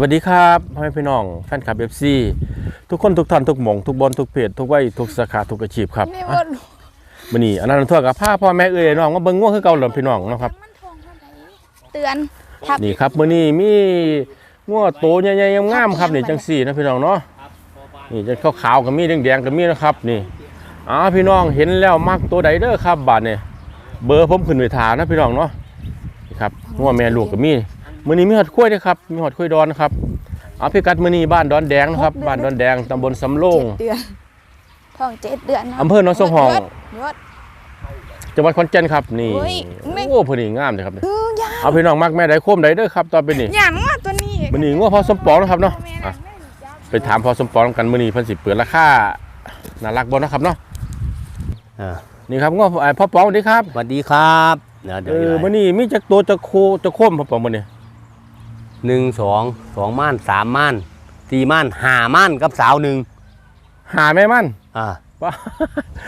วัสดีครับพ่อแม่พี่น้องแฟนคลับเอฟซีทุกคนทุกท่านทุกหม่องทุกบอลทุกเพจทุกวัยทุกสาขาทุกอาชีพครับนี่อะมันมื้อนี้อันนั้นทั่วกับผ้าพ่อแม่เอ้ยน้องมาเบิ่งง่วงคือเก่าเหรอพี่น้องเนาะครับมันทองเท่าไหร่เตือนทับนี่ครับมื้อนี้มีง่วงโตใหญ่ๆงามๆครับนี่จังสี่นะพี่น้องเนาะนี่จะขาวๆก็มีแดงๆก็มีนะครับนี่อ๋อพี่น้องเห็นแล้วมักตัวใดเด้อครับบาดนี่เบอร์ผมขึ้นไว้ทานะพี่น้องเนาะนี่ครับง่วงแม่ลูกก็มี มื้อนี้มีหอดกล้วยด้วยครับ มีหอดกล้วยดอนนะครับเอาพิกัดมื้อนี้บ้านดอนแดงนะครับ บ้านดอนแดงตำบลสำโรงเจ็ดเดือนทองเจ็ดเดือนนะอำเภอหนองสองห้องยศยศจังหวัดขอนแก่นครับนี่เฮ้ยไม่โอ้เพอดีงามเลยครับเออยาเอาพี่น้องมักแม่ได้โคมได้เด้อครับตอนเป็นนี่หยันว่าตัวนี้มื้อนี้งัวพอสมปองนะครับเนาะแม่อะน่ะแม่รู้จักไปถามพอสมปองกันมื้อนี้เพิ่นสิเปิดราคาน่ารักบ่เนาะครับเนาะอ่านี่ครับงัวเอ่อพ่อปองสวัสดีครับสวัสดีครับเดี๋ยวเอเดี๋ยวอมื้อนี้มีจักตัวจักโคจักโคมพ่อปองมื้อนี้ หนึ่งสองสองม่านสามม่านสี่ม่านห้าม่านกับสาวหนึ่งหาแม่ม่านอ่าว้า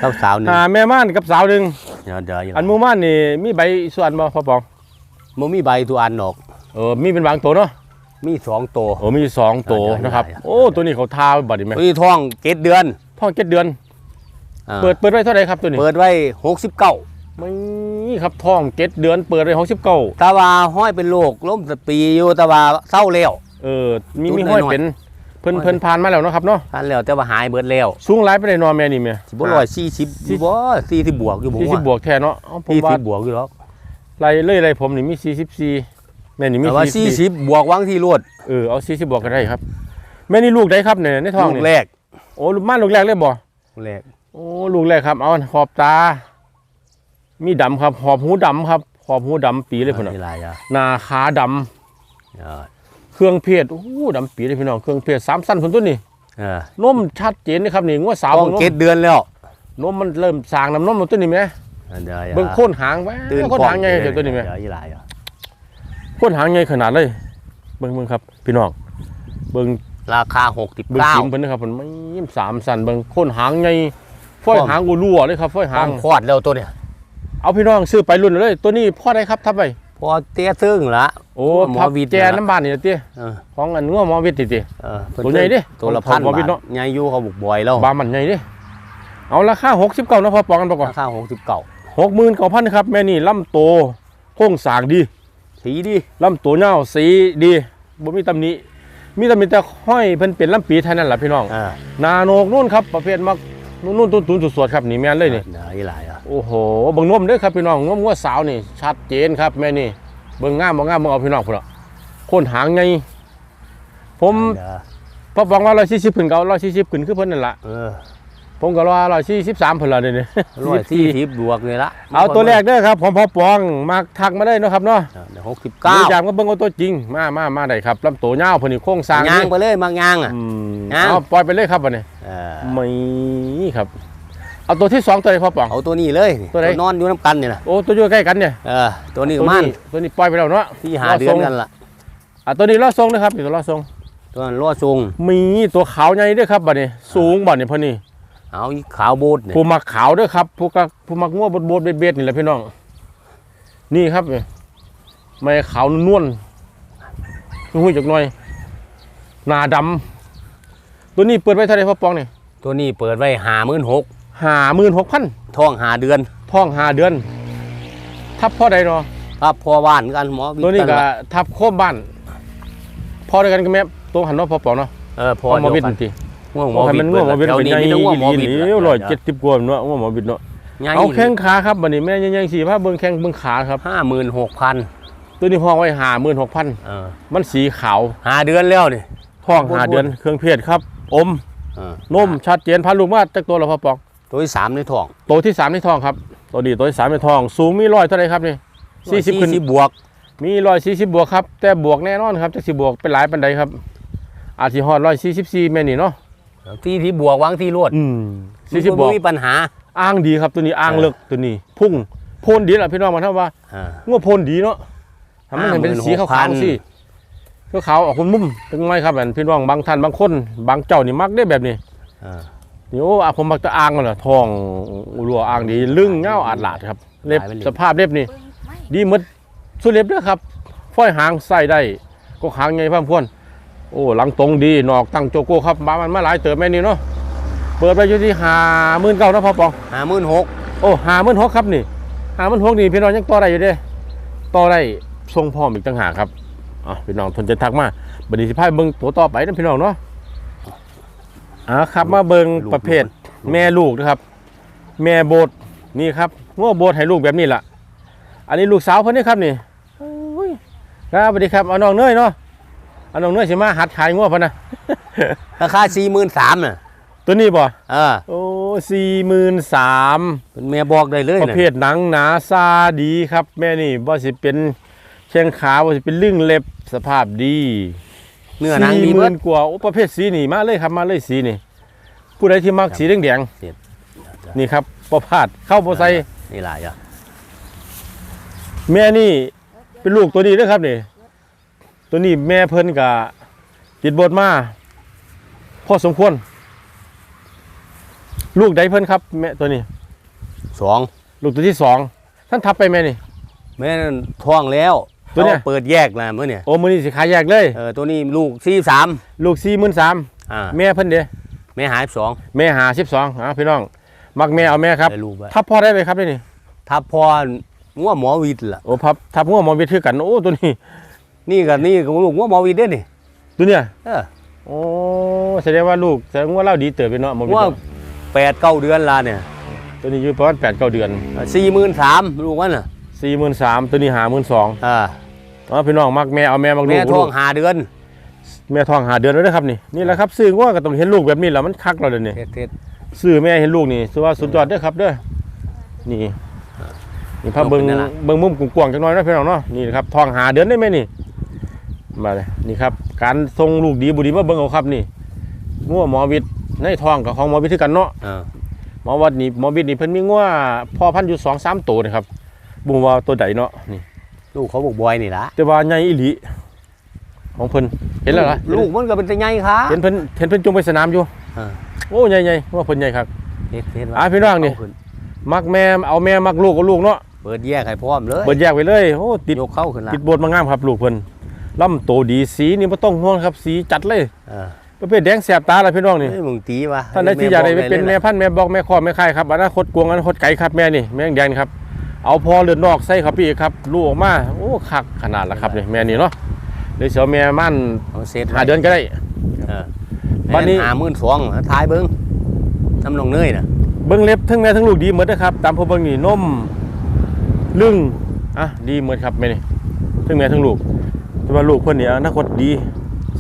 กับสาวหนึ่งหาแม่ม่านกับสาวหนึงเดี๋ยวเดี๋ยวอันหมู่ม่านนี่มีใบส่วนบ่พ่อปองมมีใบตัวอันหนอกเออมีเป็นบางตัวเนาะมีสองตัวโอ้มีสองตัวเดี๋ยวนะครับเดี๋ยวโอ้ตัวนี้เขาทาไว้บัดนี้แม่มีท้องเกตเดือนท้องเจ็ดเดือนอ่าเปิดเปิดไว้เท่าไหร่ครับตัวนี้ เปิดไว้หกสิบเก้า ไม่ครับท้องเจ็ดเดือนเปิดไว้69ตาว่าห้อยเป็นโรคล้มสปีอยู่ตาว่าเศร้าแล้วเออมีตุ้นมีห้อยหน่อยๆเป็นเพิ่นห้อยเพิ่นผ่านมาแล้วเนาะครับเนาะท่านแล้วแต่ว่าหายเบิดแล้วสูงหลายไปได้นอนแม่นี่แม่สิบร้อยสี่สิบบ่สี่สิบบวกอยู่บ่สี่สิบบวกแท้เนาะเอาผมสี่ว่าสิบบวกอยู่หรอกไล่เลยไล่ผมนี่มีสี่สิบสี่แม่นี่มีแต่ว่าสี่สิบบวกวังที่รวดเออเอาสี่สิบบวกก็ได้ครับ แม่นี่ลูกได้ครับเนี่ยในท้องลูกนี่แรกโอ้ลูกมาลูกแรกเลยบ่ลูกแรกโอ้ลูกแรกครับเอาขอบตา มีดำครับขอบหูดำครับขอบหูดำปีเลยพุ่นน่ะนี่ลายอะหน้าขาดำเออเครื่องเพศโอ้โหดำปีเลยพี่น้องเครื่องเพศสามสั้นพุ่นตัวนี่เออนมชัดเจนนะครับนี่งัวสาวท้องเบิ่งนเกมตเดือนแล้วนมมันเริ่มสร้างน้ำนมมันตัวนี้ไหมอันเดียวเบิ่งโค่นหางไว้ตื่นโค่นหางใหญ่เดี๋ยวตัวนี้ไหมเดี๋ยวยี่หลายอะโค่นหางใหญ่ขนาดเลยเบิ่งเบิ่งครับ พี่น้องเบิ่งราคาหกสิบเบิ่งเก้าจิ้มเพิ่นนะครับมันไม่ยิ้มสามสันเบิ่งโค่นหางใหญ่ฝ้อยพร้อมหางกูรั่วเลยครับฝ้อยหาห้างงคลอดแล้วตัวเนี่ย เอาพี่น้องซื้อไปรุ่นเลย ตัวนี้พ่อได้ครับทับไปพอเตี้ยซึ่งละโอ้หมอพับวิทย์แจนะน้ำบ้านนี่นะเตี้ยเออของอันงัวหมอวิทย์ติติเออตัวใหญ่ดิตัวละของพันหมอวิทย์บาเนาะทยายยูเขาบุกบ่อยแล้วบามันใหญ่ดิเอาราคา69เนาะพอปองกันประกอบราคาหกสิบเก้า69,000ครับแม่นี่ลำโตโค้งสร้างดี สีดีลำตัวเน่าวสีดีบ่มีตำหนิมีตำหนิแต่ห้อยเพิ่นเป็นลำปีเท่านั้นล่ะพี่น้องอ่านาโนกนู่นครับประเภทมัก นู่นนู่นตุนตุนสวดๆครับนี่แม่นเลยนี่เดี๋ยหลายอะโอ้โหเบิ่งนมเด้อครับพี่น้องนมงัวสาวนี่ ชัดเจนครับแม่นี่เบิ่งงามบ่งามบ่เอาพี่น้องพุ่นละคนหางไงผมเดี๋ยวพอบอกว่า140ขึ้นก็เอา140ขึ้นคือเพิ่นนั่นล่ะเออ ผมก็ว่า143เพิ่นล่ะเดี๋ยวนี้ร้อยสี่สิบบวกเลยละเอาตัวแรกเด้อครับผมพอปองมาทักมาได้เนาะครับเนาะเดี๋ยวหกสิบหรืเก้าออยากมาเบิ่งเอาตัวจริงมามามาได้ครับลำตัวยาวเพิ่นนี่โครงสร้างยางนี่ไปเลยมางยางอะอืมย่างเอาปล่อยไปเลยครับวันนี้เออไม่ครับเอาตัวที่สองตัวไหนพ่อป๋องเอาตัวนี้เลยนี่ตัวไหนนอนอยู่น้ำกันเนี่ยนะโอ้ตัวอยู่ใกล้กันเนี่ยเออตัวนี้ตัวมันตัวนี้ปล่อยไปแล้วเนาะที่หาเดือนกันละอะตัวนี้ล้อทรงนะครับนี่ตัวล้อทรงตัวนั้นล้อทรงมีตัวขาวใหญ่ด้วยครับบัดนี้สูงบัดนี้พอนี่ เอาอีขาวโบดเนี่ยผู้มักขาวด้วยครับผู้กักผู้มักง่วบดบดเบ็ดๆนี่แหละพี่น้อง นี่ครับนี่ไม่ขาวนวลๆหุ้ยจักหน่อย หน้าดำตัวนี้เปิดไว้เท่าไหร่พ่อปองนี่ตัวนี้เปิดไว้หาหมื่นหกห้าหมื่นหกพันท้องหาเดือนท้องห้าเดือน ทับพ่อใดเนาะครับพอบ้านกันหมอวิทย์ตัวนี้ก็ละทับโคมบ้านพอด้วยกันกับแม่ตัวหันเนาะพอปอกเนาะเออพอหมอเดีวิยทวย์กันที ง่วงหมโอ้อให้วิมัทนย์ง่วงหมอวิทย์แถวเป็นนี้ใหญ่มีแต่ง่วงหมอวิทย์นี่ร้อยเจ็ดสิบกว่าเนาะง่วงหมอวิทย์เนาะใหญ่เอาแข้งขาครับบัดนี้แม่ยังยังสี่ผ้าเบิ้งแข้งเบิ้งขาครับห้าหมื่นหกพันตัวนี้ห้องไว้หาหมื่นหกพันเออมันสีขาวหาเดือนแล้วนี่ท้องหาเดือนเครื่องเพศครับ อมเออนมชัดเจนพันลูกมาจากตัวเราพอปอกตัวที่สามในท้อง ตัวที่สามในท้องครับ ตัวนี้ตัวที่สามในท้อง สูงมีร้อยเท่าไหรครับนี่สี่สิบขึ้นสิบบวก มีร้อยสี่สิบบวกครับ แต่บวกแน่นอนครับจะสิบวกเป็นหลายปันใดครับ อาจสิฮอดร้อยสี่สิบสี่แม่นี่เนาะ ที่ที่บวกวางที่รวดอืมสี่สิบบวกมีปัญหา อ้างดีครับตัวนี้อ้างเออเลิกตัวนี้ พุ่งโพนดีแหละพี่น้องมาเท่าว่าอ่างัวโพนดีเนาะทำให้มันเป็นสีขาวๆ56,000สิขาวๆออกคุณมุมเป็นไงครับอันพี่น้องบางท่านบางคน บางเจ้านี่มักได้แบบนี้อ่านี่โอ้อาผมมักจะอ้างกันเหรอทองรัวอ้างดีลึงเงาอาดหลาดครับ เล็บหลายเป็นเล็บสภาพเล็บนี่ปึ้งไม่ดีหมดสุดเล็บเด้อครับฝ้อยหางใส่ได้ก็หางไงพ่อมพวน โอ้หลังตรงดีนอกตั้งโจโก้ครับมามันมาหลายเติบแม่นี่เนาะเปิดไปอยู่ที่ห้าหมื่นเก้านะพ่อปองห้าหมื่นหกโอ้ห้าหมื่นหกครับนี่ห้าหมื่นหกนี่พี่น้องยังต่อได้อยู่เด้ต่อได้ทรงพร้อมอีกต่างหากครับอะพี่น้องทนจะทักมาบัดนี้สิพาเบิ่งตัวต่อไปนะพี่น้องเนาะอ่าครับมาเบิ่งประเภทแม่ลูกนะครับ แม่โบดนี่ครับง้อโบดให้ลูกแบบนี้ล่ะ อันนี้ลูกสาวเพิ่นนี่ครับนี่โอ้ยครับสวัสดีครับเอาน้องเนยเนาะเอาน้องเนยสิมาหัดขายง้อเพิ่นนะ ราคาสี่หมื่นสามน่ะตัวนี้บ่เออโอ้สี่หมื่นสามเป็นแม่บอกได้เลยประน่ะเภทหนังหนาซาดีครับ แม่นี่บ่สิเป็นแข้งขาบ่สิเป็นลึงเล็บสภาพดีเนื้อหนังดีสี่หเบิมื่ด นกว่าโอ้ประเภทสีนี่มาเลยครับมาเลยสีนี่ผู้ใดที่มักสีแดงเสร็จๆนี่ครับบ่พลาดเข้าบ่ใส่นี่หลายจ้ะแม่นี่เป็นลูกตัวนี้เด้อครับนี่ ตัวนี้แม่เพิ่นก็ติดบทมาพอสมควร ลูกใดเพิ่นครับ แม่ตัวนี้ สองลูกตัวที่สองท่านทับไปแม่นี่ แม่นั่นท้องแล้วตัวเนี่ยขาเปิดแยกนะเมื่อเนี่ยโอ้มื้อนี้สิขายแยกเลย เออตัวนี้ลูกสี่สามลูก43,000อ่าแม่เพิ่นเด้แม่หายสองแม่หา12อ่าพี่น้อง มักแม่เอาแม่ครับ ได้ลูกไว้ทับพ่อได้ไหมครับนี่ถ้าพองัวหมอวิทย์ล่ะโอ้พับทับหัวหมอวิทย์คือกัน โอ้ตัวนี้ นี่กับนี่กับลูกงัวหมอวิทย์เด้อนี่ตัวเนี้ยเออโอ้แสดงว่าลูกแสดงว่าเล่าดีเติบไปเนาะหมอวิทงัวย์เนาะแปดเก้าเดือนละเนี่ย ตัวนี้อยู่ประมาณ8 9เดือนสี่หมื่นสามลูกมันน่ะ43,000ตัวนี้52,000อ่าอ๋อพี่น้องมักแม่เอาแม่มักลูแม่กท้องลูกหาเดือน แม่ท้องหาเดือนแล้วนะครับนี่นี่แหละครับซื้อว่าก็ต้องเห็นลูกแบบนี้แหละมันคักเราเดี๋ยวนี้เท็ดเท็ดซื้อแม่เห็นลูกนี่ถือว่าสุดยอดเด้อครับเด้อนี่นี่พาเบิ่งเบิ่งมุมกว้างๆจังน้อยนะพี่น้องเนาะนี่นะครับท้องหาเดือนได้ไหมนี่ มาเลยนี่ครับ การทรงลูกดีบุดีมาเบิ่งเอาครับนี่งัวหมอวิทย์ในท้องกับของหมอวิทย์คือกันเนาะอ่าหมอวัดนี่หมอวิทย์นี่เพิ่นมีงัวพ่อพันธุ์อยู่สองสามตัวนะครับบุ้งว่าตัวใดเนาะนี่ ลูกเขาบอกบอยนี่ละแต่ว่าใหญ่อีหลีของเพิ่นเห็นแล้วล่ะลูกมันก็เป็นตะไงค่ะเห็นเพิ่นเห็นเพิ่นจุงไปสนามอยู่อ่าโอ้ใหญ่ๆว่าเพิ่นใหญ่ครับเท็ดเท็ดอ่าพี่น้องนี่เาขึ้มักแม่เอาแม่มักลูกก็ลูกเนาะเปิดแยกให้พร้อมเลยเบิดแยกไปเลยโอ้ติดยกเข้าขึ้นละติดบทมางามครับลูกเพิ่น ลำโตดีสีนี่บ่ต้องห่วงครับ สีจัดเลยอ่าประเภทแดงแสบตาล่ะพี่น้องนี่เฮ้ยมึงตีวะท่านใดที่อยากได้ไปเป็นลแม่ยพันธุ์แม่บอกแม่คอแม่ไข่ครับอนาคตกวงอนาคตไก่ครับแม่นี่แม่แดงๆครับ เอาพอเลือดนอกใส่ครับพี่ครับลูกออกมาโอ้คักขนาดละครับนี่แม่นี่เนาะเดี๋ยวเสียวแม่มันเอาเสร็จหาเดือนก็ได้เออวันนี้หาหมื่นสองท้ายเบิ้งทำนองเนยน่ะเบิ้งเล็บทั้งแม่ทั้งลูกดีหมดนะครับ ตามพอเบิ้งนี่นมลึงอะดีหมดครับแม่นี่ทั้งแม่ทั้งลูก แต่ว่าลูกเพิ่นนี่อนาคตดี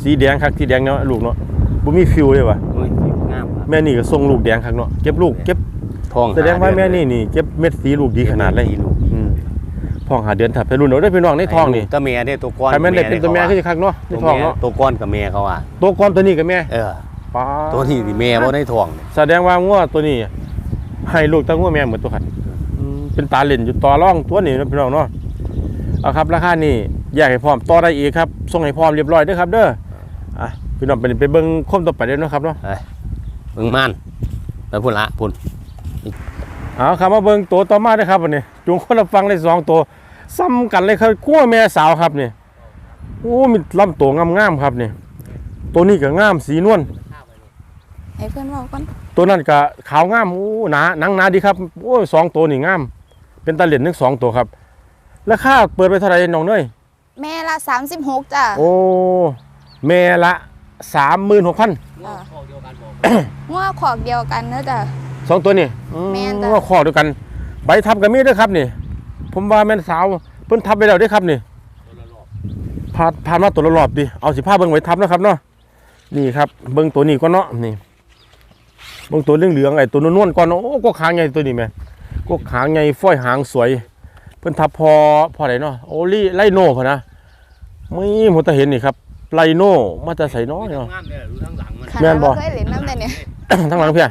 สีแดงคักสีแดงเนาะลูกเนาะบ่มีฟิวเลยว่ะโอ้ยงามครับแม่นี่ก็ส่งลูกแดงคักเนาะเก็บลูกเก็บทองแสดงว่าหแม่เดือนี่นี่เก็บเม็ดสีลูกดีขนาดเลยม็ลูกอืมท้องหาเดือนถับไปรุ่นเอาได้อพี่น้องในท้องนี่ตัวเมียเนี่ยตัวก้อนใครแม่นได้เป็นตัวแม่คือสิคักเนาะในตัวท้องเมียเนาะตัวก้อนกับเมียเขาอะตัวก่อนตัวนี้กับแม่เออป้าตัวที่ที่เมียบ่ได้ทองเนี่ยแสดงว่างัวตัวนี้ให้ลูกตั้งงัวแม่เหมือนตัวขันอืมเป็นตาเล่นอยู่ต่อร่องตัวนี้นะพี่น้องเนาะเอาครับราคานี่ แยกให้พร้อมต่อได้อีกครับส่งให้พร้อมเรียบร้อยเด้อครับ เด้ออะพี่น้องไปไปเบิ่งคมต่อไปเด้อเนาะครับเนาะมึงมันไปพุ่นละพุ่นเอาครับมาเบิ่งตัวต่อมาเด้อครับวันนี้จุงคนละฟังเลยสองตัวซ้ำกันเลยครับกลัวแม่สาวครับนี่โอ้มีลำตัวงามๆครับนี่ตัวนี้ก็งามสีนวลให้เพื่อนบอกก่อนตัวนั้นก็ขาวงามโอ้หนาหนังหนาดีครับโอ้ยสองตัวนี่งาม เป็นตาเหรียญทั้งสองตัวครับราคาเปิดไปเท่าไหร่น้องเนย แม่ละ36จ้ะโอ้แม่ละสามหมื่นหกพันอ่างัวขอกเดียวกันเนอะจ้ะสองตัวนี่แม่นจ้ะก็ข้อเดียวกัน ใบทับกับมีดด้วยครับนี่ ผมว่าแม่นสาวเพิ่นทับไปแล้วเด้วยครับนี่ผ่านผ่านมาตัวละรอบดิเอาสิผ้าเบิ่งไว้ทับนะครับเนาะนี่ครับ เบิ่งตัวนี้ก็เนาะนี่เบิ่งตัวเหลืองๆไอ้ตัวนวลๆก่อนเนาะโอ้ก็ขางใหญ่ตัวนี้แม่ก็ขางใหญ่ฝ้อยหางสวยเพิ่นทับพอพอไหนเนาะโอลี่ไลโน่พอนะไม่ผมจะเห็นนี่ครับไลโน่มาจะใส่น้อยเนาะ งามเนี่ยดูทั้งหลังมันขแม่นาดนบ่บ่ เคยเล่นน้ำแต่เนี่ยทั้งหลังเพีย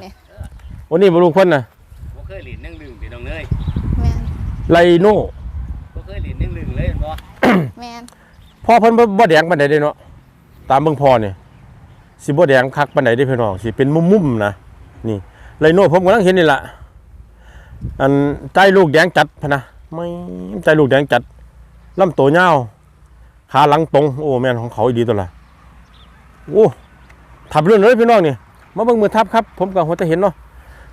โอ้นี่บรูเพิ่นน่ะบ่เคยหลินนั่งลืมพี่น้องเนยแม่นไลโน่บ่เคยหลินนั่งลืมเลยเห็นบ่แม่นพ่อเพิ่นบ่บ่แดงปานใดเด้เนาะตามเบิ่งพ่อนี่สิบ่แดงคักปานใดเด้พี่น้องสิเป็นมุมๆนะนี่ไลโน่ผมกำลังเห็นนี่ล่ะอันใจลูกแดงจัดพะนะ ไม่ใจลูกแดงจัดลำตัวยาขาหลังตรงโอ้แม่นของเขาอีดีตัวละโอ้ทับเรื่องเลยพี่น้องนี่มาเบิ่งมือทับครับ ผมกับหัวจะเห็นเนาะ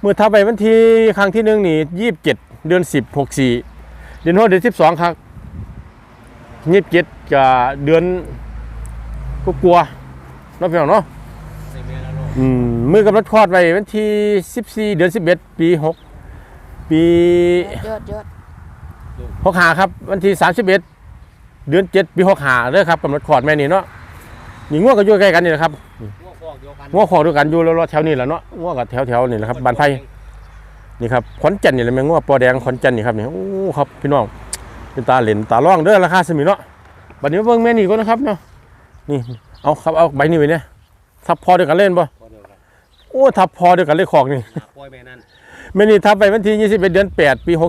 มือทับไปวันที่ครั้งที่หนึ่งนี่ยี่สิบเจ็ดเดือนสิบหกสี่เดือนหกเดือนสิบสองครับยี่สิบเจ็ดกับเดือนก็กลัวเนาะพี่น้องเนาะมือกำหนดคลอดไว้วันที่สิบสี่เดือนสิบเอ็ดปีหกปียอดยอด หกหาครับ วันที่สามสิบเอ็ดเดือนเจ็ดปีหกหาเด้อครับกำหนดคลอดแม่นี่เนาะนี่ง่วงก็อยู่ใกล้กันนี่แหละครับพวกพวกเดียวกันง่วงคลอดด้วยกันอยู่แล้วแถวนี้แหละเนาะง่วงกับแถวแถวๆนี่แหละครับบ้านไผ่นี่ครับขอนแก่นนี่แหละแม่ง่วงปอแดงขอนแก่นนี่ครับนี่โอ้ครับพี่น้องเป็นตาเหรนตาล่องเด้อราคาสมิเนาะบัดนี้มาเบิ่งแม่นี่ก่อนนะครับเนาะนี่เอาครับเอาใบนี้ไว้เนี่ยทับพอเดียวกันเล่นบ่พวกเดียวกันโอ้ทับพอเดียวกันเลยขอกนี่หาปล่อยแม่นั่นแม่นี่ทับไปวันที่21เดือน8ปี64ก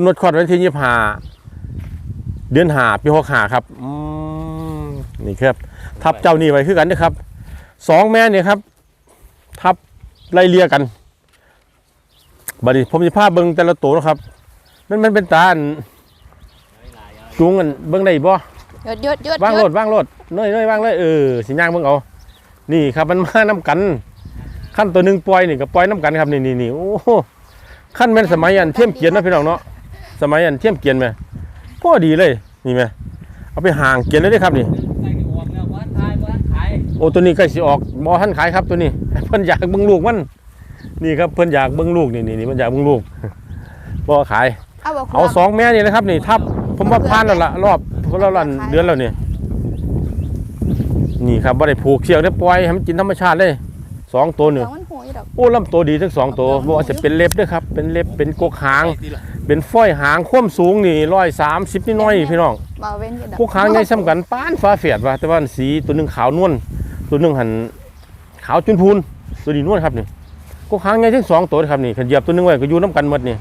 ำหนดคลอดวันที่25เดือน5ปี65ครับอืมนี่ครับ ทับเจ้านี่ไว้คือกันนะครับสองแม่เนี่ยครับ ทับไล่เลียกันบัดนี้ผมจะพาเบิ่งแต่ละตัวนะครับ มันมันเป็นตาอันหลายๆเอา Dạ. จูงกันเบิ่งได้บ่ยอดยอดยอดว่างยโลอดดว่างโลดเน้อยเน้อยว่างเลยเออสิย่างเบิ่งเอา นี่ครับมันมาน้กัน ขั้นตัวหนึ่งปล่อยนี่ก็ปล่อยน้กันครับนี่นี่นี่โอ้โหขั้นแม่นสมัยอันเทียมเกียนนะพี่น้องเนาะ สมัยอันเทียมเกียนไหมก็ดีเลยนี่ไหมเอาไปห่างเกียนเลยเด้อครับนี่ใส่ที่ออกแล้ววันขายวันขายโอ้ตัวนี้ใกล้สิออกบอท่านขายครับตัวนี้เพิ่นอยากเบิ่งลูกมันนี่ครับเพิ่นอยากเบิ่งลูกนี่นี่นี่มันอยากเบิ่งลูกบ่ขายเอาบอกเอาสองแม่นี่นะครับนี่ทับผมว่าผ่านแล้วล่ะรอบเพราะเราลันเดือนแล้วนี่นี่ครับบ่ได้ผูกเชือกได้ปล่อยให้มันกินธรรมชาติเลยสองตัวเหลืนี่องมันหัวอยู่ดอกโอ้ลำตัวดีทั้งสองตัวบ่ว่าจะเป็นเล็บด้วยครับ เป็นเล็บเป็นกกหางที่ละ เป็นฝ้อยหางความสูงนี่ร้อยสามสิบนิดหน้อยพี่น้องบ่เว้นอยู่ดอกกกหางใหญ่ซ้ำกันป้านฟ้าเฟียดว่าแต่ว่าสีตัวหนึงขาวนวลตัวหนึงหันขาวจุนพูนตัวนี้นวลครับนี่กกหางใหญ่ทั้งสองตัวเลยครับนี่ขันเหยียบตัวหนึงไว้ก็อยู่น้ำกันหมดนี่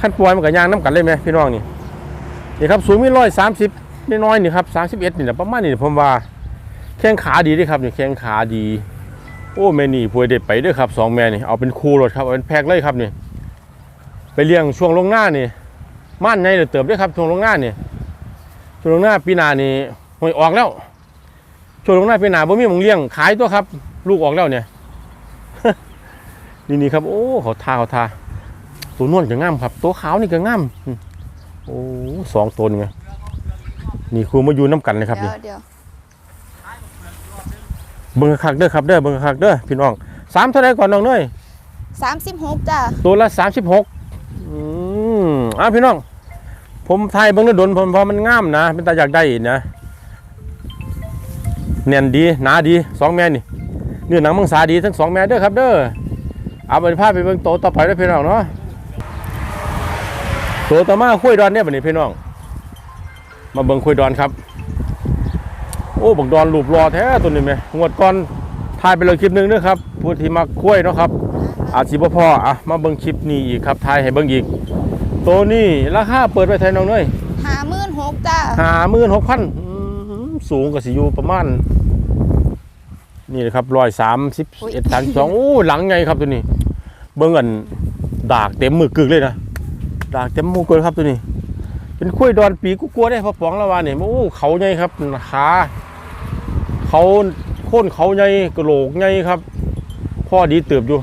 ขั้นปล่อยมันก็ย่างน้ำกันเลยไหมพี่น้องนี่นี่ครับสูงมีร้อยสามสิบน้อยๆนี่ครับสามสิบเอ็ดนี่แหละประมาณนี้ผมว่าแข้งขาดีเด้วยครับนี่แข้งขาดี โอ้แม่นี่พวยเด็ดไปเด้วยครับสองแม่นี่เอาเป็นคู่รถครับเอาเป็นแพ็คเลยครับนี่ ไปเลี้ยงช่วงลงหน้านี่ม่านในเดือเติบด้วยครับช่วงลงหน้านี่ช่วงลงหน้าปีหน้านี่หวยออกแล้วช่วงลงหน้าปีหน้าบ่มีหมองเลี้ยงขายตัวครับ ลูกออกแล้วเนี่ยนี่นี่ครับ โอ้เขาทาเขาทา ตัวนวลก็งามครับ ตัวขาวนี่ก็งามอืมโอ้สองตัวนี่ไงนี่ครูมาอยู่น้ำกันเลยครับเดี๋นี่ยวเดี๋ยวเบิ่งคักๆเด้อครับเด้อเบิ่งคักๆเด้อพี่น้องสามเท่าไรก่อนน้องเนยสามสิบหกจ้ะตัวละสามสิบหก อืมอะพี่น้อง ผมไทยเบิ้งดนผมพราะมันงามนะเป็นตาอยากได้นะเนียนดีหนาดีสองแม่นี่เนื้อหนังมังสาดีทั้งสองแม่เด้อครับ เด้อเอาไปพาไปเบิ่งโตต่อไปด้อพี่น้องเนาะโตวต่อมาคุยดอนเนี่ยบัดนี้พี่น้อง มาเบิ่งคุยดอนครับโอ้บักดอนรูปรอแท้ตัวนี้แม่งวดก่อนถ่ายไปเลยคลิปหนึงเด้อครับผู้ที่มาคุยเนาะครับ อาจสิบ่พออะมาเบิ่งคลิปนี้อีกครับทายให้เบิ่งอีก ตัวนี้ราคาเปิดไว้เท่าไหร่น้องเนยห้าหมื่นหกจ้ะห้าหมื่นหกพันสูงก็สิอยู่ประมาณ นี่นะครับร้อยสามสิบเอ็ดสามสองโอ้หลังไงครับตัวนี้ เบิ่งอันดากเต็มมือกึกเลยนะดากเต็มมือกเลยครับตัวนี้ เป็นคุ้ยดอนปีกุกลัวได้พอปองละวาเนี่ยโอ้เขาใหญ่ครับขาเขาโค่นเขาใหญ่กระโหลกใหญ่ครับ พ่อดีเติบอยู่ลูก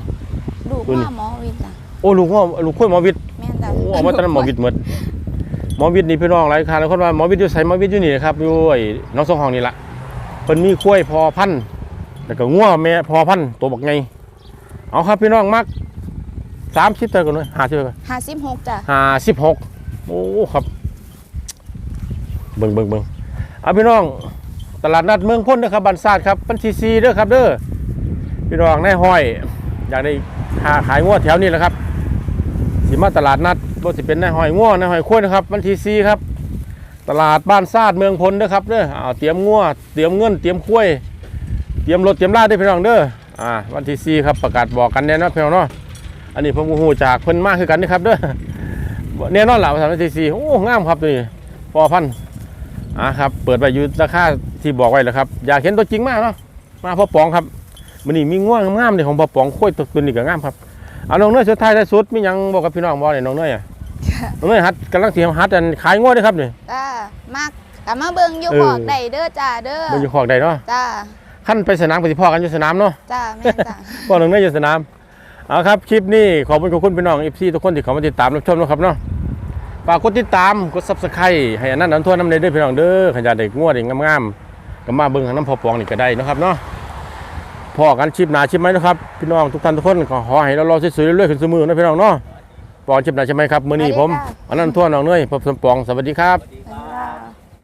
ตัวนี้ว่าหมอวิทย์จ้ะโอ้ลูกว่าลูกคุ้ยหมอวิทย์แม่นจ้ะโอ้เอามาตอนนั้นหมอวิทย์หมดหมอวิทย์นี่พี่น้องหลายครั้งแล้วคนว่าหมอวิทย์อยู่ใส่หมอวิทย์อยู่นี่นะครับอยู่ไอ้น้องสองห้องนี่ละเพิ่นมีกล้วยพอพันธุ์แล้วก็งัวแม่พอพันธุ์ตัวบักไงเอาครับพี่น้องมักสามสิบเท่ากันเลยห้าสิบเท่ากันห้าสิบหกจ้ะห้าสิบหกโอ้ครับเบิ่งเบิ่งเบิ่งเอาพี่น้องตลาดนัดเมืองพ้นนะครับบันซาดครับบัญชีซีเด้อครับเด้อพี่น้องในห้อย อยากได้ หาขายงัวแถวนี้แหละครับ สิมาตลาดนัดบ่สิเป็นนายหอยง่วนายหอยข้วยนะครับวันที่สี่ครับ ตลาดบ้านซาดเมืองพลเด้อครับเด้ออ้าวเตรียมงัวเตรียมเงินเตรียมข้วยเตรียมรถเตรียมลาดเด้พี่น้องเด้ออ่าวันที่สี่ครับประกาศบอกกันแน่นอนพี่น้องเนาะอันนี้ผมหูจากเพิ่นมากคือกันนะครับเด้อแน่นอนหล่ะวันที่สี่โอ้งามครับตัวนี้พอพันอ่าครับเปิดไปอยู่ราคาที่บอกไว้แล้วครับ อยากเห็นตัวจริงมากเนาะมาพ่อปองครับ มันนี่มีง่วงงามๆเลยของพ่อปองข้วยตัวนี้ก็งามครับเอาน้องเนยสุดท้ายท้ายสุดมีหยังบอกกับพี่น้องบ่เนี่ยน้องเนยอะน้องเนยฮัดกำลังเตรียมฮัดอันขายงวดด้วยครับนี่จ้ะมากกลับมาเบิ่งอยู่เออ ขอกได้เด้อจ้าเด้อเบิ่งอยู่ขอกใดเนาะจ้าขั้นไปสนามก็สิพ่อกันอยู่สนามเนาะ จ้าแม่นจ้าพ่อหนึ่งไม่อยู่สนามเอาครับ คลิปนี้ขอบคุณขอบคุณพี่น้องเอฟซีทุกคนที่เข้ามาติดตามรับชมนะครับเนาะฝากกดติดตามกดซับสไครต์ให้อันนั้นอันทั่วน้ำเลยเด้วยพี่น้องเด้อขยันเด็กงวดเด็กงามๆก็มาเบิ่งทางน้ำพอปองนี่ก็ได้นะครับเนาะ พอกันชิปหนาชิปไหมนะครับพี่น้องทุกท่านทุกคนขอให้เรารอสวยๆเรื่อยๆขึ้นเสมอนะพี่น้องเนาะปองชิปหนาใช่ไหมครับมื้อนี้ผมอันนั้นทั่วน้องเนยพบสมปองสวัสดีครับสวัสดี